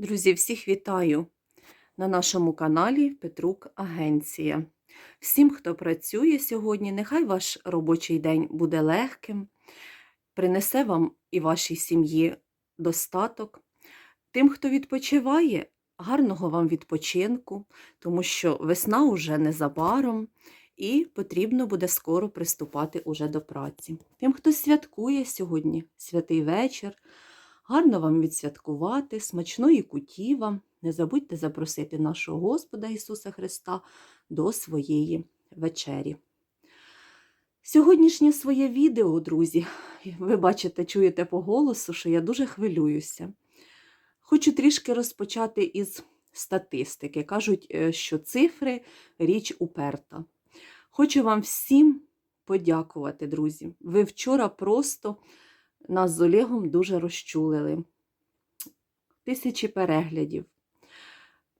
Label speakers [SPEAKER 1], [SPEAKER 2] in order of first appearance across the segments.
[SPEAKER 1] Друзі, всіх вітаю на нашому каналі Петрук Агенція. Всім, хто працює сьогодні, нехай ваш робочий день буде легким, принесе вам і вашій сім'ї достаток. Тим, хто відпочиває, гарного вам відпочинку, тому що весна уже незабаром і потрібно буде скоро приступати уже до праці. Тим, хто святкує сьогодні святий вечір, Гарно вам відсвяткувати, смачної куті вам. Не забудьте запросити нашого Господа Ісуса Христа до своєї вечері. Сьогоднішнє своє відео, друзі, ви бачите, чуєте по голосу, що я дуже хвилююся. Хочу трішки розпочати із статистики. Кажуть, е, що цифри річ уперта. Хочу вам всім подякувати, друзі. Ви вчора просто нас з Олегом дуже розчулили. Тисячі переглядів,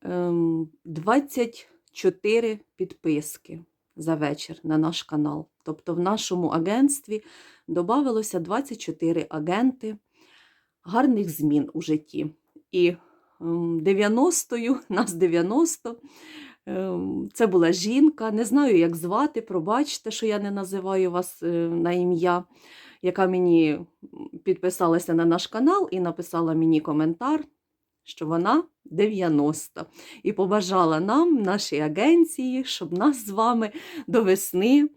[SPEAKER 1] ем, 24 підписки за вечір на наш канал. Тобто в нашому агентстві додавалося 24 агенти гарних змін у житті. І 90-ю, нас 90, ем, це була жінка. Не знаю, як звати, пробачте, що я не називаю вас е, на ім'я яка мені підписалася на наш канал і написала мені коментар, що вона 90. І побажала нам, нашій агенції, щоб нас з вами до весни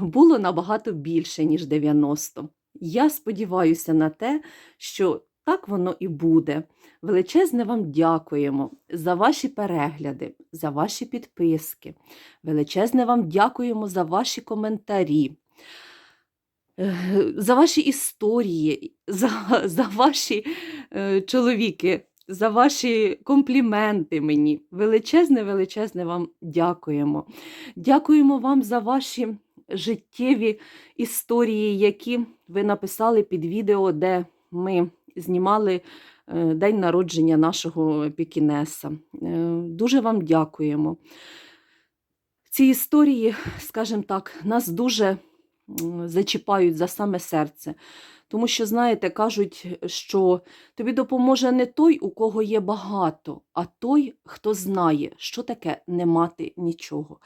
[SPEAKER 1] було набагато більше, ніж 90. Я сподіваюся на те, що так воно і буде. Величезне вам дякуємо за ваші перегляди, за ваші підписки. Величезне вам дякуємо за ваші коментарі. Е, за ваші історії, за за ваші е, чоловіки, за ваші компліменти мені. Величезне, величезне вам дякуємо. Дякуємо вам за ваші життєві історії, які ви написали під відео, де ми знімали е, день народження нашого Пікінеса. Дуже вам дякуємо. Ці історії, скажімо так, нас дуже зачіпають за саме серце. Тому що, знаєте, кажуть, що тобі допоможе не той, у кого є багато, а той, хто знає, що таке не мати нічого.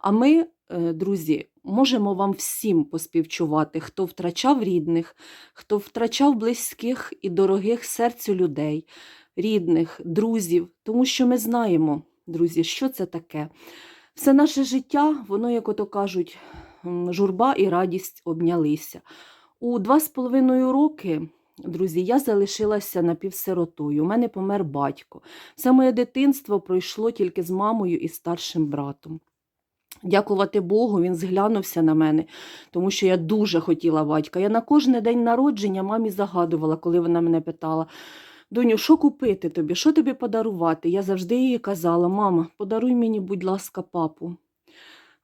[SPEAKER 1] А ми, е, друзі, можемо вам всім поспівчувати, хто втрачав рідних, хто втрачав близьких і дорогих серцю людей, рідних, друзів, тому що ми знаємо, друзі, що це таке. Все наше життя, воно, як ото кажуть, журба і радість обнялися. У два з половиною роки, друзі, я залишилася напівсиротою. У мене помер батько. Все моє дитинство пройшло тільки з мамою і старшим братом. Дякувати Богу, він зглянувся на мене, тому що я дуже хотіла батька. Я на кожний день народження мамі загадувала, коли вона мене питала. Доню, що купити тобі, що тобі подарувати? Я завжди їй казала, мама, подаруй мені, будь ласка, папу.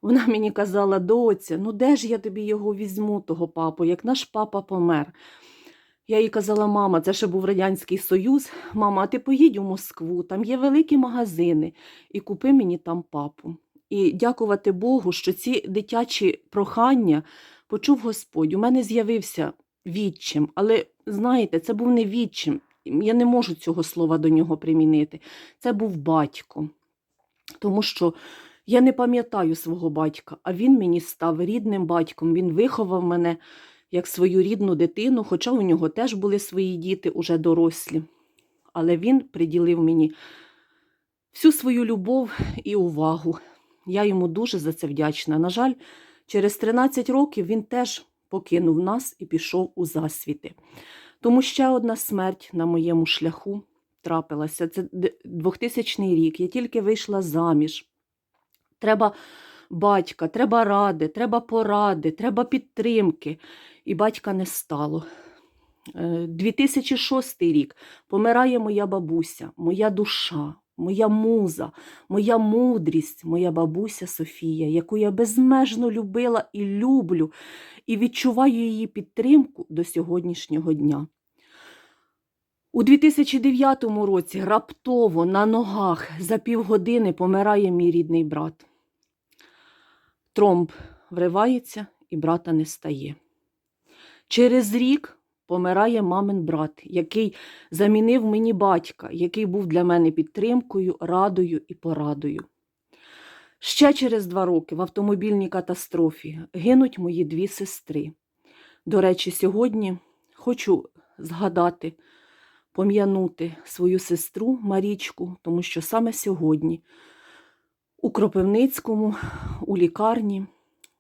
[SPEAKER 1] Вона мені казала, доця, ну де ж я тобі його візьму, того папу, як наш папа помер. Я їй казала, мама, це ще був Радянський Союз. Мама, а ти поїдь у Москву, там є великі магазини, і купи мені там папу. І дякувати Богу, що ці дитячі прохання почув Господь. У мене з'явився відчим, але знаєте, це був не відчим. Я не можу цього слова до нього примінити. Це був батько. Тому що я не пам'ятаю свого батька, а він мені став рідним батьком. Він виховав мене як свою рідну дитину, хоча у нього теж були свої діти уже дорослі. Але він приділив мені всю свою любов і увагу. Я йому дуже за це вдячна. На жаль, через 13 років він теж покинув нас і пішов у засвіти. Тому ще одна смерть на моєму шляху трапилася. Це 2000 рік. Я тільки вийшла заміж. Треба батька, треба ради, треба поради, треба підтримки. І батька не стало. 2006 е, рік помирає моя бабуся, моя душа, моя муза, моя мудрість, моя бабуся Софія, яку я безмежно любила і люблю, і відчуваю її підтримку до сьогоднішнього дня. У 2009 році раптово на ногах за півгодини помирає мій рідний брат. Тромб вривається і брата не стає. Через рік помирає мамин брат, який замінив мені батька, який був для мене підтримкою, радою і порадою. Ще через два роки в автомобільній катастрофі гинуть мої дві сестри. До речі, сьогодні хочу згадати, пом'янути свою сестру Марічку, тому що саме сьогодні у Кропивницькому, у лікарні,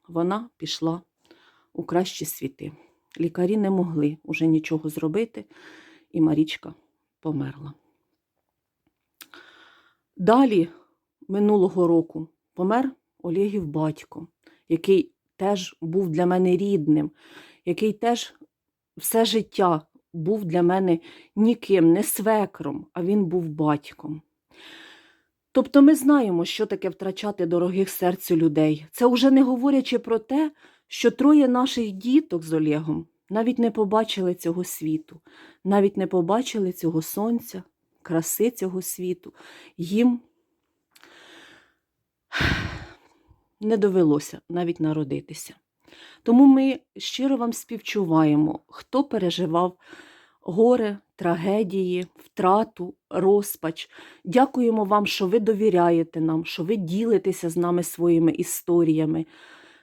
[SPEAKER 1] вона пішла у кращі світи. Лікарі не могли уже нічого зробити, і Марічка померла. Далі, минулого року, помер Олегів батько, який теж був для мене рідним, який теж все життя був для мене ніким, не свекром, а він був батьком. Тобто ми знаємо, що таке втрачати дорогих серцю людей. Це вже не говорячи про те, що троє наших діток з Олегом навіть не побачили цього світу, навіть не побачили цього сонця, краси цього світу. Їм не довелося навіть народитися. Тому ми щиро вам співчуваємо, хто переживав горе, трагедії, втрату, розпач. Дякуємо вам, що ви довіряєте нам, що ви ділитеся з нами своїми історіями.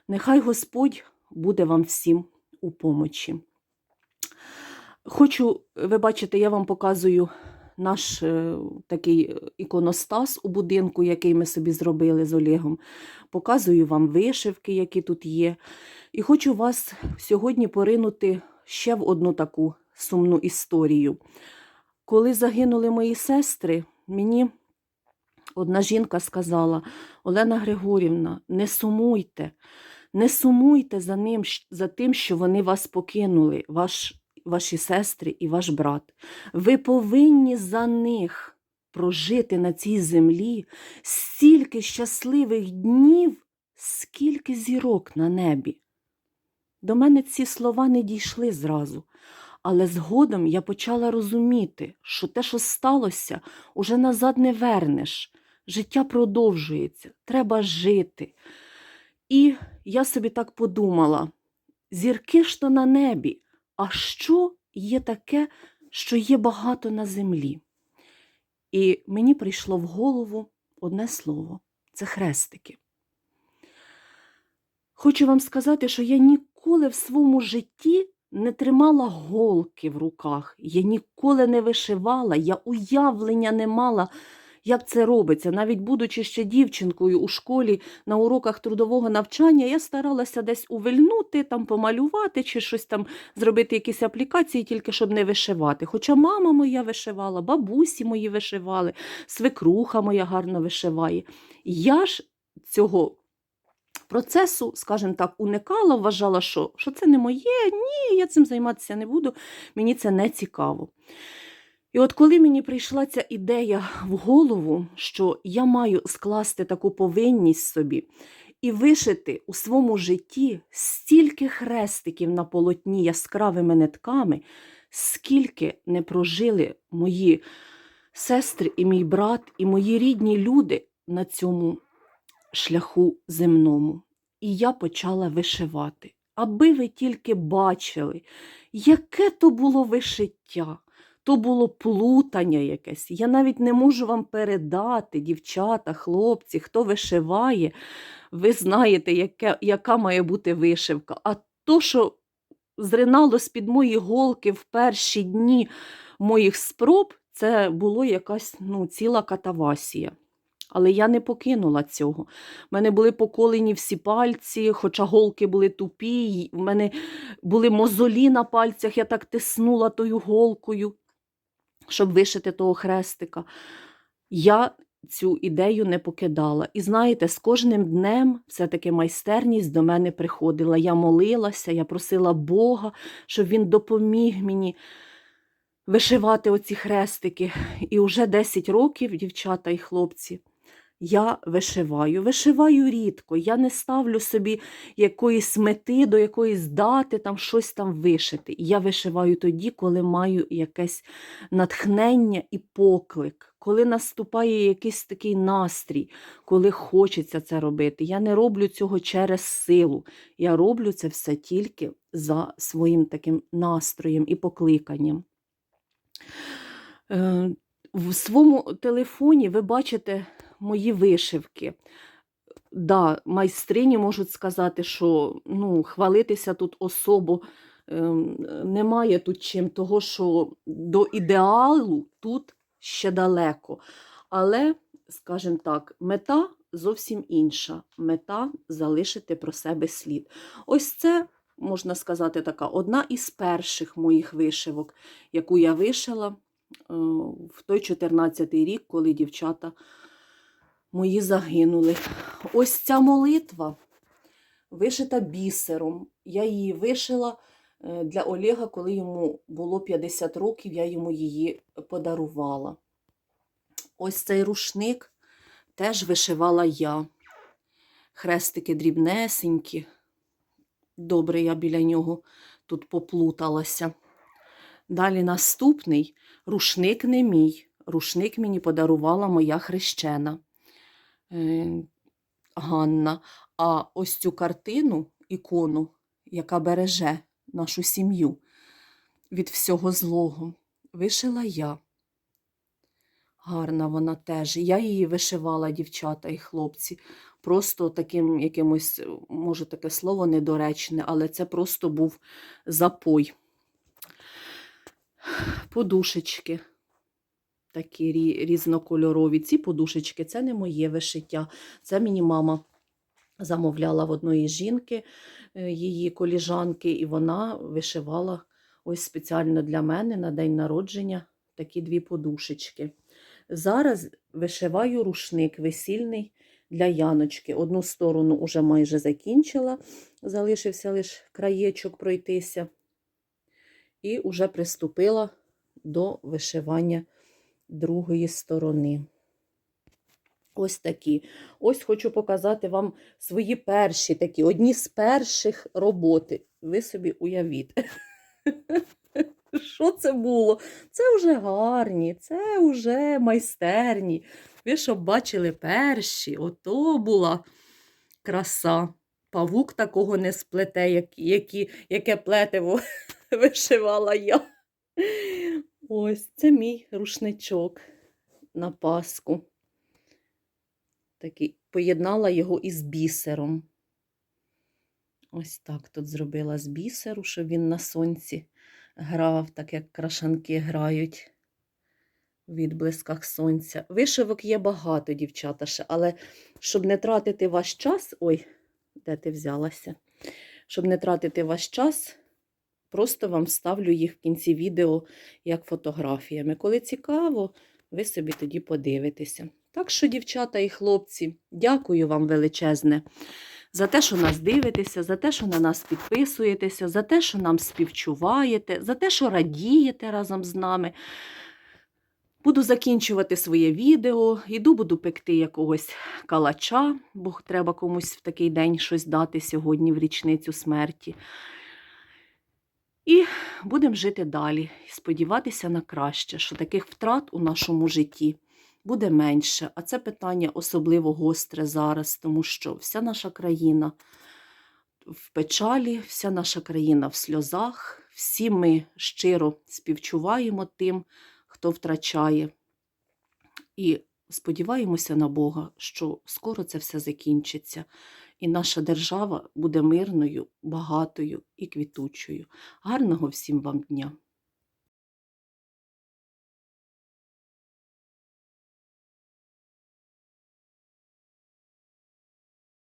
[SPEAKER 1] Нехай Господь буде вам всім у помочі. Хочу, ви бачите, я вам показую наш е, такий іконостас у будинку, який ми собі зробили з Олегом. Показую вам вишивки, які тут є. І хочу вас сьогодні поринути ще в одну таку сумну історію. Коли загинули мої сестри, мені одна жінка сказала: Олена Григорівна, не сумуйте, не сумуйте за ним, за тим, що вони вас покинули, ваш, ваші сестри і ваш брат. Ви повинні за них прожити на цій землі стільки щасливих днів, скільки зірок на небі. До мене ці слова не дійшли зразу, але згодом я почала розуміти, що те, що сталося, уже назад не вернеш. Життя продовжується, треба жити. І я собі так подумала: зірки ж то на небі, а що є таке, що є багато на землі? І мені прийшло в голову одне слово це хрестики. Хочу вам сказати, що я ніколи в своєму житті не тримала голки в руках, я ніколи не вишивала, я уявлення не мала, як це робиться. Навіть будучи ще дівчинкою у школі на уроках трудового навчання, я старалася десь увильнути, там помалювати чи щось там зробити якісь аплікації, тільки щоб не вишивати. Хоча мама моя вишивала, бабусі мої вишивали, свекруха моя гарно вишиває. Я ж цього процесу, скажімо так, уникала, вважала, що, що це не моє, ні, я цим займатися не буду, мені це не цікаво. І от коли мені прийшла ця ідея в голову, що я маю скласти таку повинність собі і вишити у своєму житті стільки хрестиків на полотні яскравими нитками, скільки не прожили мої сестри і мій брат, і мої рідні люди на цьому шляху земному. І я почала вишивати. Аби ви тільки бачили, яке то було вишиття, то було плутання якесь. Я навіть не можу вам передати, дівчата, хлопці, хто вишиває, ви знаєте, яке, яка має бути вишивка. А то, що зринало з-під мої голки в перші дні моїх спроб, це було якась ну, ціла катавасія. Але я не покинула цього. У мене були поколені всі пальці, хоча голки були тупі, в мене були мозолі на пальцях, я так тиснула тою голкою, щоб вишити того хрестика. Я цю ідею не покидала. І знаєте, з кожним днем все-таки майстерність до мене приходила. Я молилася, я просила Бога, щоб він допоміг мені вишивати оці хрестики. І вже 10 років, дівчата і хлопці, я вишиваю. Вишиваю рідко. Я не ставлю собі якоїсь мети до якоїсь дати, там щось там вишити. Я вишиваю тоді, коли маю якесь натхнення і поклик, коли наступає якийсь такий настрій, коли хочеться це робити. Я не роблю цього через силу. Я роблю це все тільки за своїм таким настроєм і покликанням. Е, В своєму телефоні ви бачите мої вишивки. Да, майстрині можуть сказати, що ну, хвалитися тут особо ем, немає тут чим, того, що до ідеалу тут ще далеко. Але, скажімо так, мета зовсім інша. Мета залишити про себе слід. Ось це, можна сказати, така одна із перших моїх вишивок, яку я вишила е, в той 14-й рік, коли дівчата мої загинули. Ось ця молитва вишита бісером. Я її вишила е, для Олега, коли йому було 50 років, я йому її подарувала. Ось цей рушник теж вишивала я. Хрестики дрібнесенькі. Добре, я біля нього тут поплуталася. Далі наступний рушник не мій. Рушник мені подарувала моя хрещена Ганна. А ось цю картину, ікону, яка береже нашу сім'ю від всього злого, вишила я. Гарна вона теж. Я її вишивала, дівчата і хлопці. Просто таким якимось, може, таке слово недоречне, але це просто був запой. Подушечки такі різнокольорові. Ці подушечки це не моє вишиття. Це мені мама замовляла в одної жінки, е, її коліжанки, і вона вишивала ось спеціально для мене на день народження такі дві подушечки. Зараз вишиваю рушник весільний для Яночки. Одну сторону уже майже закінчила, залишився лише краєчок пройтися. І вже приступила до вишивання другої сторони. Ось такі. Ось хочу показати вам свої перші такі, одні з перших роботи. Ви собі уявіть. Що це було? Це вже гарні, це вже майстерні. Ви щоб бачили перші, ото була краса. Павук такого не сплете, як, які, яке плетиво вишивала я. Ось це мій рушничок на Пасху. Такий, поєднала його із бісером. Ось так тут зробила з бісеру, щоб він на сонці грав, так як крашанки грають в відблисках сонця. Вишивок є багато, дівчата, ще, але щоб не тратити ваш час, ой, де ти взялася? Щоб не тратити ваш час, просто вам ставлю їх в кінці відео як фотографіями. Коли цікаво, ви собі тоді подивитеся. Так що, дівчата і хлопці, дякую вам величезне за те, що нас дивитеся, за те, що на нас підписуєтеся, за те, що нам співчуваєте, за те, що радієте разом з нами. Буду закінчувати своє відео, іду буду пекти якогось калача, бо треба комусь в такий день щось дати сьогодні в річницю смерті. І будемо жити далі. Сподіватися на краще, що таких втрат у нашому житті буде менше. А це питання особливо гостре зараз, тому що вся наша країна в печалі, вся наша країна в сльозах. Всі ми щиро співчуваємо тим, хто втрачає. І сподіваємося на Бога, що скоро це все закінчиться, і наша держава буде мирною, багатою і квітучою. Гарного всім вам дня!